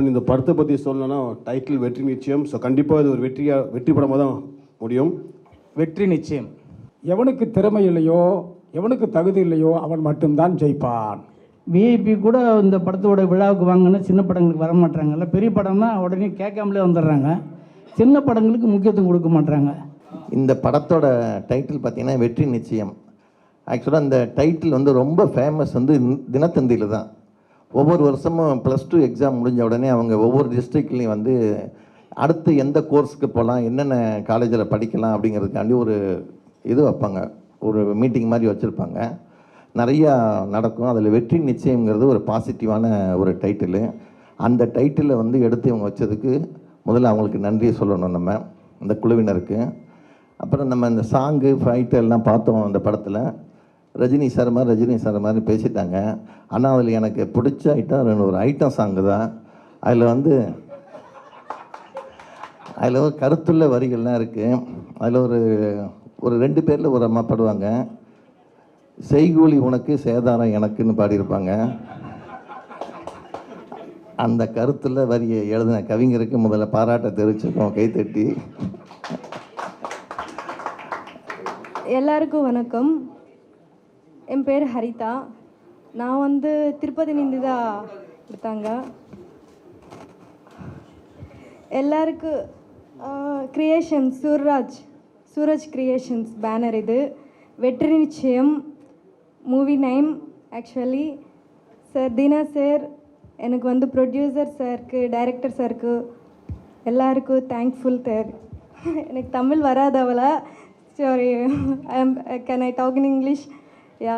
And இந்த படத்தை பற்றி சொல்லணும்னா டைட்டில் வெற்றி நிச்சயம். ஸோ கண்டிப்பாக இது ஒரு வெற்றியா வெற்றி படமாக தான் முடியும். வெற்றி நிச்சயம். எவனுக்கு திறமை இல்லையோ எவனுக்கு தகுதி இல்லையோ அவன் மட்டும்தான் ஜெயிப்பான். விஐபி கூட இந்த படத்தோட விழாவுக்கு வாங்கினா சின்ன படங்களுக்கு வர மாட்டாங்கல்ல பெரிய படம்னா உடனே கேட்காமலே வந்துடுறாங்க. சின்ன படங்களுக்கு முக்கியத்துவம் கொடுக்க மாட்டாங்க இந்த படத்தோட டைட்டில் பார்த்தீங்கன்னா வெற்றி நிச்சயம். ஆக்சுவலாக இந்த டைட்டில் வந்து ரொம்ப ஃபேமஸ் வந்து தினத்தந்தியில் தான். ஒவ்வொரு வருஷமும் ப்ளஸ் டூ எக்ஸாம் முடிஞ்ச உடனே அவங்க ஒவ்வொரு டிஸ்ட்ரிக்ட்லேயும் வந்து அடுத்து எந்த கோர்ஸுக்கு போகலாம் என்னென்ன காலேஜில் படிக்கலாம் அப்படிங்கிறதுக்காண்டி ஒரு இது வைப்பாங்க. ஒரு மீட்டிங் மாதிரி வச்சுருப்பாங்க. நிறையா நடக்கும். அதில் வெற்றி நிச்சயங்கிறது ஒரு பாசிட்டிவான ஒரு டைட்டிலு அந்த டைட்டிலை வந்து எடுத்து இவங்க வச்சதுக்கு முதல்ல அவங்களுக்கு நன்றியை சொல்லணும் நம்ம இந்த குழுவினருக்கு. அப்புறம் நம்ம இந்த சாங்கு ஃபைட்டு எல்லாம் பார்த்தோம் அந்த படத்தில். ரஜினி சார் மாதிரி ரஜினி சார் மாதிரி பேசிட்டாங்க. ஆனால் அதில் எனக்கு பிடிச்ச ஐட்டம் ரெண்டு ஒரு ஐட்டம் சாங்கு தான். அதில் வந்து அதில் ஒரு கருத்துள்ள வரிகள்லாம் இருக்குது அதில் ஒரு ஒரு ரெண்டு பேரில் ஒரு அம்மா பாடுவாங்க. செய்கூலி உனக்கு சேதாரம் எனக்குன்னு பாடியிருப்பாங்க. அந்த கருத்துள்ள வரியை எழுதின கவிஞருக்கு முதல்ல பாராட்ட தெரிவிச்சிருக்கோம் கைத்தட்டி எல்லாருக்கும் வணக்கம். என் பேர் ஹரிதா. நான் வந்து திருப்பதி நிந்திதா எடுத்தாங்க. எல்லாருக்கும் creation Suraj Suraj creations banner இது. Vetri Nichayam movie name actually sir Dheena sir எனக்கு வந்து ப்ரொடியூசர் சாருக்கு டைரக்டர் சாருக்கு எல்லாருக்கும் தேங்க்ஃபுல் சார் எனக்கு Tamil வராதவளா sorry I am can I talk in English yeah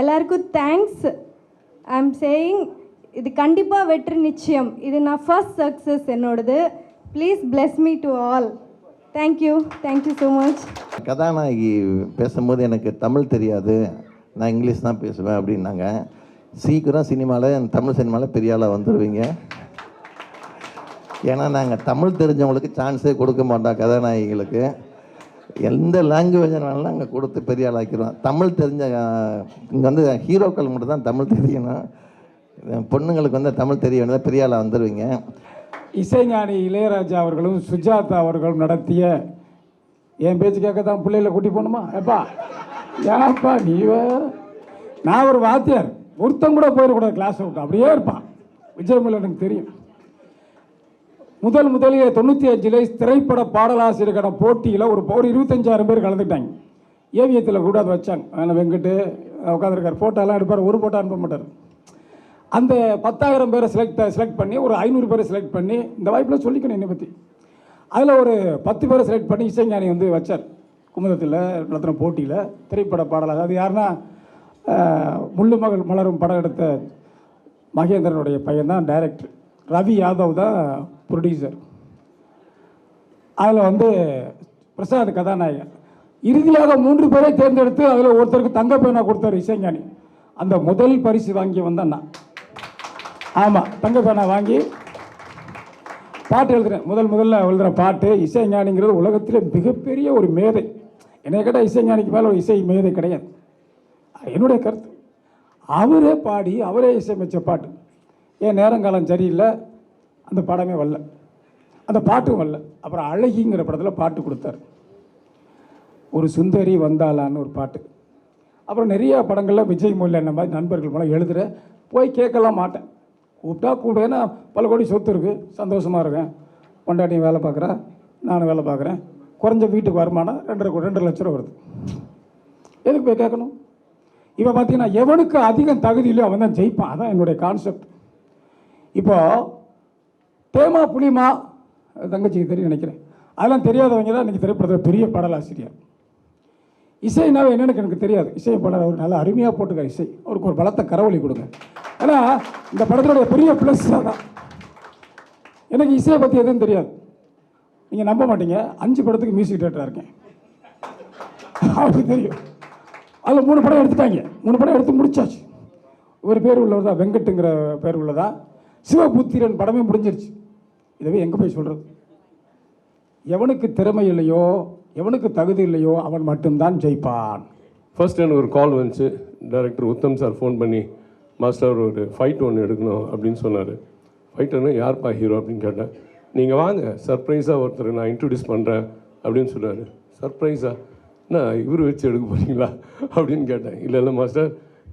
எல்லாருக்கும் தேங்க்ஸ் ஐ எம் சேயிங் இது கண்டிப்பாக வெற்றி நிச்சயம். இது நான் ஃபர்ஸ்ட் சக்ஸஸ் என்னோடது. Please bless me to all thank you thank you so much கதாநாயகி பேசும்போது எனக்கு தமிழ் தெரியாது. நான் இங்கிலீஷ் தான் பேசுவேன் அப்படின்னாங்க. சீக்கிரம் சினிமாவில் தமிழ் சினிமாவில் பெரிய ஆளாக வந்துடுவீங்க ஏன்னா நாங்கள் தமிழ் தெரிஞ்சவங்களுக்கு சான்ஸே கொடுக்க மாட்டோம் கதாநாயகிகளுக்கு. எந்த லாங்குவேஜ்னாலும் அங்கே கொடுத்து பெரிய ஆளாக்கிடுவோம் தமிழ் தெரிஞ்ச இங்கே வந்து ஹீரோக்கள் மட்டும் தான் தமிழ் தெரியணும். பொண்ணுங்களுக்கு வந்து தமிழ் தெரிய வேண்டியதாக பெரிய ஆளாக வந்துடுவீங்க இசைஞானி இளையராஜா அவர்களும் சுஜாதா அவர்களும் நடத்திய என் பேச்சு கேட்க தான் பிள்ளைகளை கூட்டி போகணுமா? ஏப்பா ஏப்பா நீ நான் ஒரு வாத்தியார். ஒருத்தன் கூட போயிடக்கூடாது கிளாஸ் விட்டு அப்படியே இருப்பான். விஜயமல் எனக்கு தெரியும். முதல் முதலிய தொண்ணூற்றி அஞ்சில் திரைப்பட பாடலாசிரியர்களான போட்டியில் ஒரு ஒரு இருபத்தஞ்சாயிரம் பேர் கலந்துட்டாங்க ஏவியத்தில் கூட அதை வச்சாங்க. ஆனால் வெங்கட்டு உட்காந்துருக்கார் ஃபோட்டோலாம் எடுப்பார். ஒரு ஃபோட்டோ அனுப்ப மாட்டார். அந்த பத்தாயிரம் பேரை செலக்ட் செலக்ட் பண்ணி ஒரு ஐநூறு பேரை செலக்ட் பண்ணி இந்த வாய்ப்பில் சொல்லிக்கணும் என்னை பற்றி அதில் ஒரு பத்து பேரை செலக்ட் பண்ணி இசைஞானி வந்து வச்சார். குமுதத்தில் நடத்தின போட்டியில் திரைப்பட பாடலாக. அது யாருன்னா முள்ளு மகள் மலரும் படம் எடுத்த மகேந்திரனுடைய பையன் தான் டைரக்டர் ரவி யாதவ் தான் ப்ரொடியூசர் அதில் வந்து பிரசாத் கதாநாயகன். இறுதியாக மூன்று பேரை தேர்ந்தெடுத்து அதில் ஒருத்தருக்கு தங்க பேனா கொடுத்தார் இசைஞானி. அந்த முதல் பரிசு வாங்கி வந்தேன் நான் ஆமாம் தங்க பேனா வாங்கி பாட்டு எழுதுறேன். முதல் முதல்ல எழுதுகிற பாட்டு இசைஞானிங்கிறது உலகத்தில் மிகப்பெரிய ஒரு மேதை. என்னை கேட்டால் இசைஞானிக்கு மேலே ஒரு இசை மேதை கிடையாது. என்னுடைய கருத்து. அவரே பாடி அவரே இசையமைச்ச பாட்டு. ஏன் நேரங்காலம் சரியில்லை? அந்த படமே வரல. அந்த பாட்டும் வரல. அப்புறம் அழகிங்கிற படத்தில் பாட்டு கொடுத்தாரு. ஒரு சுந்தரி வந்தாளான்னு ஒரு பாட்டு. அப்புறம் நிறைய படங்களில் விஜய் மொழியில் என்ன மாதிரி நண்பர்கள் மூலம் எழுதுகிறேன் போய் கேட்கலாம் மாட்டேன். கூப்பிட்டா கூட பல கோடி சொத்து இருக்குது சந்தோஷமாக இருக்கேன். பொண்டாட்டியும் வேலை பார்க்குறேன் நானும் வேலை பார்க்குறேன். குறைஞ்ச வீட்டுக்கு வருமானம் ரெண்டரை ரெண்டரை லட்ச ரூபா வருது. எதுக்கு போய் கேட்கணும்? இப்போ பார்த்தீங்கன்னா எவனுக்கு அதிகம் தகுதி அவன் தான் ஜெயிப்பான். அதான் என்னுடைய கான்செப்ட் இப்போ தேமா புளிமா தங்கச்சிக்கு தெரியும் நினைக்கிறேன். அதெல்லாம் தெரியாதவங்க தான் இன்றைக்கி திரைப்படத்தில் பெரிய பாடலாசிரியர். இசைனாவே என்னென்னு எனக்கு தெரியாது. இசை பாடல் அவர் நல்லா அருமையாக போட்டுக்கார் இசை. அவருக்கு ஒரு பலத்தை கரவொலி கொடுங்க. ஏன்னா இந்த படத்தினுடைய பெரிய ப்ளஸ் அதான். எனக்கு இசையை பற்றி எதுவும் தெரியாது. நீங்கள் நம்ப மாட்டீங்க. அஞ்சு படத்துக்கு மியூசிக் டேரக்டராக இருக்கேன். அவருக்கு தெரியும். அதில் மூணு படம் எடுத்துட்டாங்க. மூணு படம் எடுத்து முடிச்சாச்சு. ஒரு பேர் உள்ளவர் தான் வெங்கட்டுங்கிற பேர் உள்ளதா? சிவபுத்திரன் படமே முடிஞ்சிருச்சு. இதவே எங்கே போய் சொல்கிறது எவனுக்கு திறமை இல்லையோ எவனுக்கு தகுதி இல்லையோ அவன் மட்டும்தான் ஜெயிப்பான். ஃபர்ஸ்ட் எனக்கு ஒரு கால் வந்துச்சு. டைரக்டர் உத்தம் சார் ஃபோன் பண்ணி மாஸ்டர் ஒரு ஃபைட் ஒன்று எடுக்கணும் அப்படின்னு சொன்னார். ஃபைட்டர்னு யார்ப்பா ஹீரோ அப்படின்னு கேட்டேன் நீங்கள் வாங்க சர்ப்ரைஸாக ஒருத்தர் நான் இன்ட்ரடியூஸ் பண்ணுறேன் அப்படின்னு சொன்னார். சர்ப்ரைஸாக என்ன இவர் வச்சு எடுக்க போகிறீங்களா அப்படின்னு கேட்டேன். இல்லை இல்லை மாஸ்டர்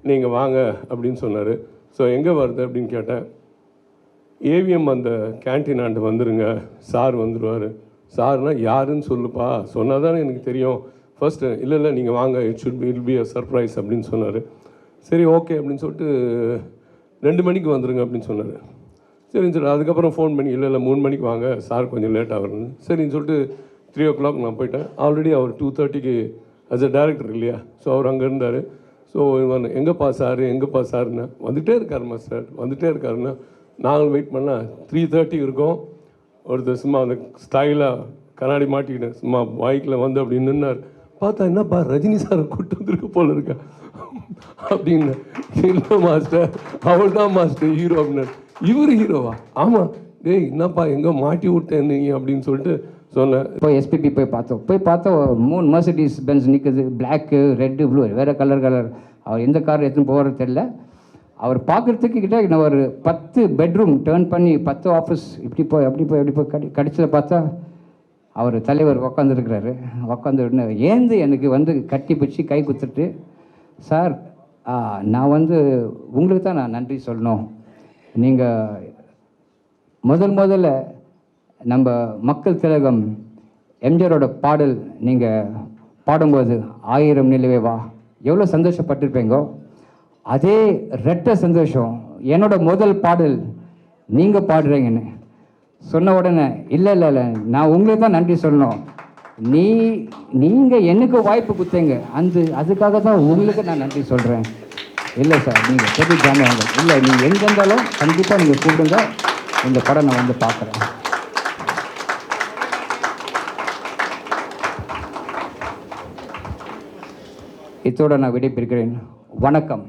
நீங்கள் வாங்க அப்படின்னு சொன்னார். ஸோ எங்கே வருது? அப்படின்னு கேட்டேன். ஏவிஎம் அந்த கேன்டீன் ஆண்டு வந்துருங்க சார் வந்துடுவார் சார்னால் யாருன்னு சொல்லுப்பா சொன்னால் தானே எனக்கு தெரியும். ஃபஸ்ட்டு இல்லை இல்லை நீங்கள் வாங்க it should be will be a surprise அப்படின்னு சொன்னார். சரி ஓகே அப்படின்னு சொல்லிட்டு ரெண்டு மணிக்கு வந்துடுங்க அப்படின்னு சொன்னார். சரின்னு சொல்லிட்டு அதுக்கப்புறம் ஃபோன் பண்ணி இல்லை இல்லை மூணு மணிக்கு வாங்க சார் கொஞ்சம் லேட் ஆகுறேன்னு. சரின்னு சொல்லிட்டு த்ரீ ஓ கிளாக் நான் போயிட்டேன். ஆல்ரெடி அவர் டூ தேர்ட்டிக்கு அஸ் அ டேரக்டர் இல்லையா? ஸோ அவர் அங்கே இருந்தார். ஸோ இவன் எங்கேப்பா சார் எங்கேப்பா சார்னா வந்துகிட்டே இருக்காருமா சார். வந்துகிட்டே இருக்காருன்னா நாங்கள் வெயிட் பண்ணால் த்ரீ தேர்ட்டி இருக்கும். ஒருத்தர் சும்மா அந்த ஸ்டைலாக கண்ணாடி மாட்டிக்கிட்டேன் சும்மா பைக்கில் வந்து அப்படி நின்னார். பார்த்தா என்னப்பா ரஜினி சாரை கூப்பிட்டு வந்துருக்க போல இருக்க? அப்படின்னு. இல்லை மாஸ்டர் அவள் தான் மாஸ்டர் ஹீரோ அப்படின்னாரு இவர் ஹீரோவா ஆமாம் டேய் என்னப்பா எங்கே மாட்டி விட்டேன் நீ அப்படின்னு சொல்லிட்டு சொன்னேன். இப்போ எஸ்பிபி போய் பார்த்தோம். போய் பார்த்தோம் மூணு மர்சிடிஸ் பென்ஸ் நிற்குது பிளாக்கு ரெட்டு ப்ளூ வேறு கலர் கலர் அவர் எந்த கார் எடுத்துன்னு போகிறது தெரில அவர் பார்க்குறதுக்கு கிட்ட நான் ஒரு பத்து பெட்ரூம் டேர்ன் பண்ணி பத்து ஆஃபீஸ் இப்படி போய் அப்படி போய் அப்படி போய் கடி கடிச்சில் பார்த்தா அவர் தலைவர் உக்காந்துருக்கிறாரு. உக்காந்து ஏந்து எனக்கு வந்து கட்டி பிடிச்சி கை குத்துட்டு சார் நான் வந்து உங்களுக்கு தான் நான் நன்றி சொல்லணும். நீங்கள் முதல் முதல்ல நம்ம மக்கள் திலகம் எம்ஜிஆரோட பாடல் நீங்கள் பாடும்போது ஆயிரம் நிலவே வா. எவ்வளோ சந்தோஷப்பட்டிருப்பீங்கோ. அதே ரெட்ட சந்தோஷம் என்னோட முதல் பாடல் நீங்கள் பாடுறீங்கன்னு. சொன்ன உடனே இல்லை இல்லை இல்லை நான் உங்களுக்கு தான் நன்றி சொல்லணும். நீ நீங்கள் எனக்கு வாய்ப்பு கொடுத்தீங்க. அந்த அதுக்காக தான் உங்களுக்கு நான் நன்றி சொல்கிறேன் இல்லை சார் நீங்கள் பெரிய ஜாமியாங்க இல்லை நீங்கள் எங்கே இருந்தாலும் கண்டிப்பாக நீங்கள் கூப்பிடுங்க. இந்த படம் நான் வந்து பார்க்குறேன். இத்தோட நான் விடைபெறுகிறேன். வணக்கம்.